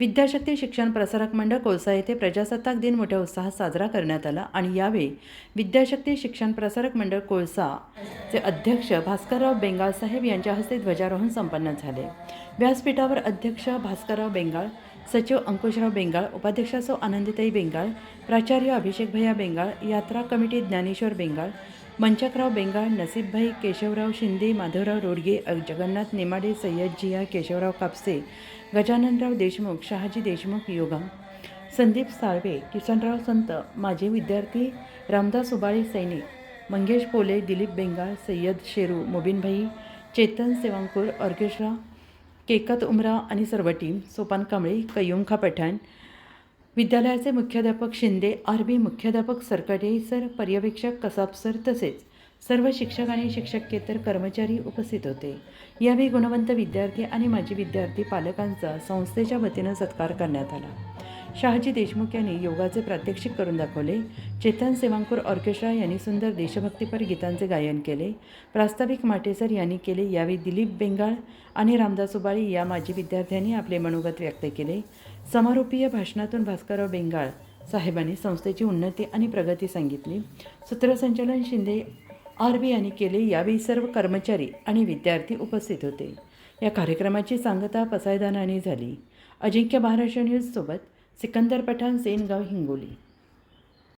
विद्याशक्ती शिक्षण प्रसारक मंडळ कोळसा येथे प्रजासत्ताक दिन मोठ्या उत्साहात साजरा करण्यात आला आणि यावेळी विद्याशक्ती शिक्षण प्रसारक मंडळ कोळसाचे अध्यक्ष भास्करराव बेंगाळ साहेब यांच्या हस्ते ध्वजारोहण संपन्न झाले. व्यासपीठावर अध्यक्ष भास्करराव बेंगाळ सचिव अंकुशराव बेंगाळ उपाध्यक्षा सौ आनंदीताई बेंगाळ प्राचार्य अभिषेक भैया बेंगाळ यात्रा कमिटी ज्ञानेश्वर बेंगाळ मंचकराव बेंगाळ नसीबभाई केशवराव शिंदे माधवराव रोडगे जगन्नाथ नेमाडे सय्यद जिया केशवराव कापसे गजाननराव देशमुख शहाजी देशमुख योगम संदीप साळवे किसनराव संत माजी विद्यार्थी रामदास उबाळे सैनिक मंगेश पोले दिलीप बेंगाळ सय्यद शेरू मोबिनभाई चेतन सेवांकूर ऑर्केस्ट्रा केकत उमरा आणि सर्व टीम सोपान कांबळे कयुंखा पठाण विद्यालयाचे मुख्याध्यापक शिंदे आर बी मुख्याध्यापक सरकारी सर पर्यवेक्षक कसाब सर तसेच सर्व शिक्षक आणि शिक्षकेतर कर्मचारी उपस्थित होते. यावेळी गुणवंत विद्यार्थी आणि माजी विद्यार्थी पालकांचा संस्थेच्या वतीनं सत्कार करण्यात आला. शहाजी देशमुख यांनी योगाचे प्रात्यक्षिक करून दाखवले. चेतन सेवांकूर ऑर्केस्ट्रा यांनी सुंदर देशभक्तीपर गीतांचे गायन केले. प्रास्ताविक माटेसर यांनी केले यावेळी दिलीप बेंगाळ आणि रामदास उबाळी या माजी विद्यार्थ्यांनी आपले मनोगत व्यक्त केले. समारोपीय भाषणातून भास्करराव बेंगाळ साहेबांनी संस्थेची उन्नती आणि प्रगती सांगितली. सूत्रसंचालन शिंदे आर बी यांनी केले यावेळी सर्व कर्मचारी आणि विद्यार्थी उपस्थित होते. या कार्यक्रमाची सांगता पसायदानाने झाली. अजिंक्य महाराष्ट्र न्यूजसोबत सिकंदर पठाण सेनगाव हिंगोली